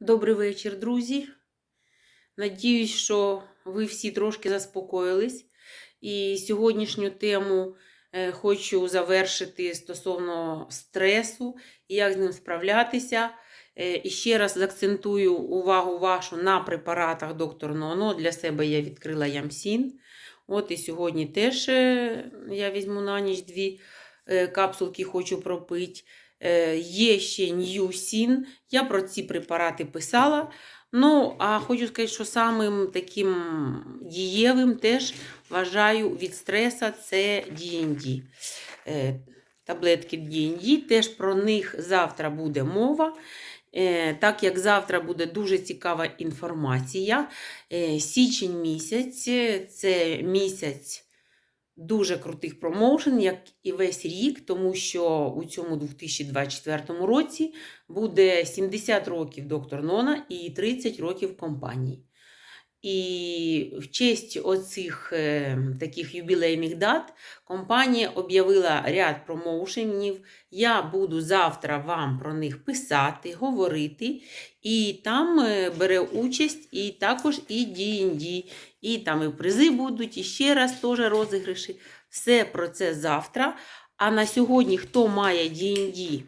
Добрий вечір, друзі. Надіюсь, що ви всі трошки заспокоїлись. І сьогоднішню тему е, хочу завершити стосовно стресу і як з ним справлятися. Е, І ще раз заакцентую увагу вашу на препаратах доктор Ноно. Для себе я відкрила Ямсін. От і сьогодні теж е, я візьму на ніч дві капсулки, хочу пропити. Е, Є ще Ньюсін. Я про ці препарати писала. Ну, а хочу сказати, що самим таким дієвим теж вважаю від стреса це DND. Е, Таблетки DND, теж про них завтра буде мова. Е, Так як завтра буде дуже цікава інформація. Січень місяць це місяць дуже крутих промоушен, як і весь рік, тому що у цьому 2024 році буде 70 років доктор Нона і 30 років компанії. І в честь оцих е, таких юбілейних дат компанія об'явила ряд промоушенів. Я буду завтра вам про них писати, говорити. І там е, бере участь і також і D&D, і там і призи будуть, і ще раз теж розіграші. Все про це завтра. А на сьогодні, хто має D&D,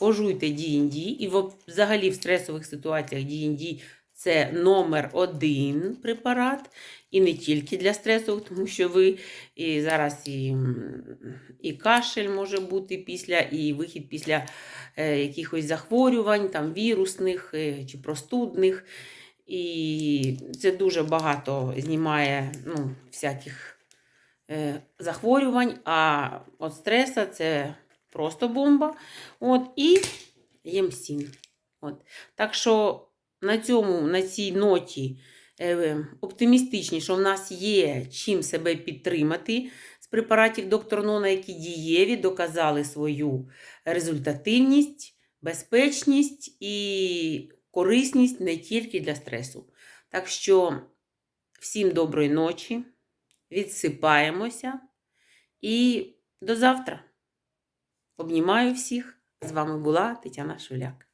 пожуйте D&D. І взагалі в стресових ситуаціях D&D це номер один препарат. І не тільки для стресових, тому що ви і зараз і, і кашель може бути після, і вихід після е, якихось захворювань, там, вірусних е, чи простудних. І це дуже багато знімає ну, всяких е, захворювань, а от стреса це просто бомба. От, і ємсін. От. Так що на цьому, на цій ноті е, оптимістичні, що в нас є чим себе підтримати з препаратів доктор Нона, які дієві, доказали свою результативність, безпечність і корисність не тільки для стресу. Так що всім доброї ночі, відсипаємося і до завтра. Обнімаю всіх. З вами була Тетяна Шуляк.